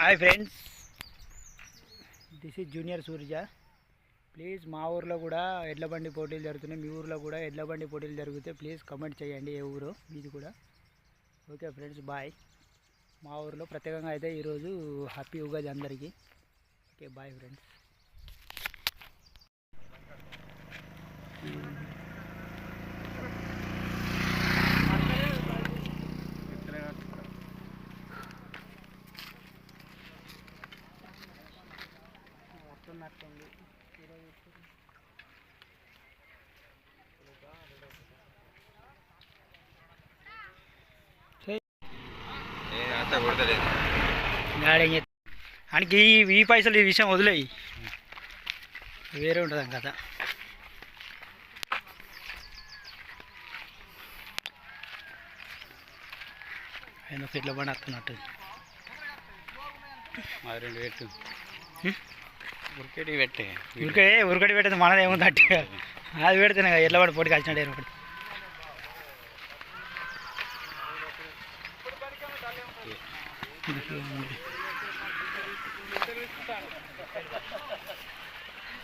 Hi friends this is junior Surya please మా ఊర్లో కూడా ఎడ్ల బండి పోటీలు జరుగుతున్నాయి. మీ ఊర్లో కూడా ఎడ్ల బండి పోటీలు జరిగితే ప్లీజ్ కమెంట్ చేయండి ఏ ఊరు? మీది కూడా. ఓకే ఫ్రెండ్స్ బాయ్ మా ఊర్లో ప్రత్యేకంగా అయితే ఈరోజు హ్యాపీ ఉగాది అందరికీ. ఓకే బాయ్ ఫ్రెండ్స్ చేస్తా? ఆయనకి ఈ పైసలు ఈ విషయం వదిలేయి. వేరే ఉంటుంది కదా ఆయన ఇట్లా పడి వస్తున్నట్టు రెండు పెట్టు? ఉరికేటి పెట్టే ఉరికే ఉరికడి పెట్టేది మనది ఏముంది అట్టు అది పెడితేనే కదా ఎట్లా పడి పొడి కలిసినట్టు ఏర్పడి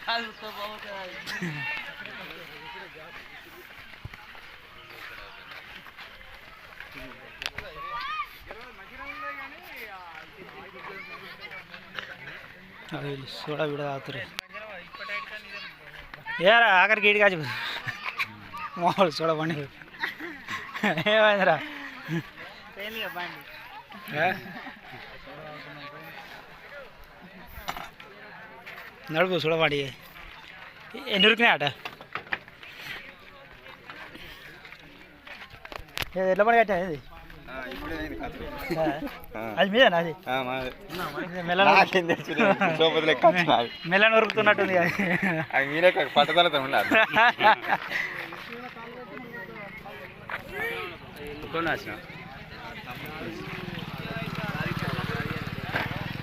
అది ಇಲ್ಲಿ ಸೋಳ ಬಿಡ ಆತ್ರಿ ಯಾರ ಆಕರ್ ಗೀಟ್ ಕಾಜು ಮೋಳ ಸೋಳ ಬಣ್ಣ ಏವಂದ್ರ ನಡ್ಬು ಸುಳ ಮಾಡಿ എന്നൂർക്കിനെ ആട്ടെ എല്ലാം പണി കാറ്റാ అది మెల్లన. మెల్లన ఉరుకుతున్నట్టుంది అది. మీరే పట్టుదలతో ఉండాలి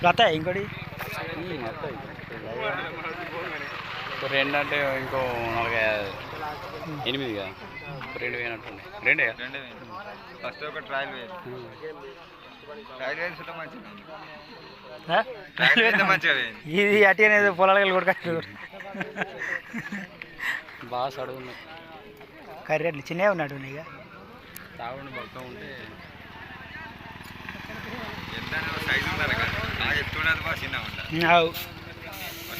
వస్తాయి ఇంకోటి రెండు అంటే ఇంకో నలభై ఎనిమిది కదా రెండు వేయనట్టుండే. రెండే? రెండే ఫస్ట్ ఒక ట్రయల్ వేయాలి ట్రయల్ మంచిగా ఇది అట్టి పొలాలకు కొడుకొచ్చు బాగా సడుగున్నాయి కర్రీ అట్లా చిన్నగా ఉన్నాడు ఇక. తాగుండి మొత్తం ఉంటే. సైజు ఉండాలి కదా. బాగా చిన్న ఉండాలి.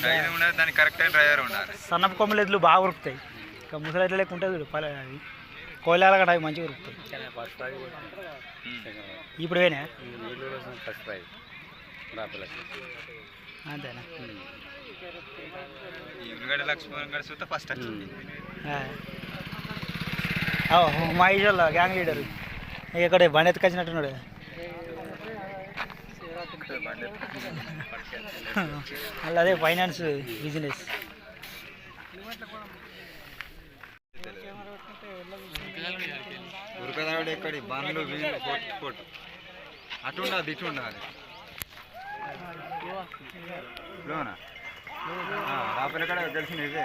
సైజు దానికి కరెక్ట్ అయిన డ్రైవర్ ఉండాలి. సన్నపు కొమ్మలు ఎద్దులు బాగా ఉరుకుతాయి. ఇంకా ముసలి లెక్క ఉంటుంది చూడు పల అవి కోయిలాల అవి మంచిగా ఉరుకుతాయి ఇప్పుడు వేనా అంతేనా? ఫస్ట్ మా ఈజోళ్ళ గ్యాంగ్ లీడర్ ఇక్కడ బండి ఎత్తుకొచ్చినట్టున్నాడు. మళ్ళీ అదే ఫైనాన్స్ బిజినెస్ ఉరకదావిడ ఎక్కడి? బండ్లు వీళ్ళు కొట్టు కొట్టు. అటు ఉండాలి ఇటు ఉండాలి లోనా రాపల కడ తెలిసిన ఇవే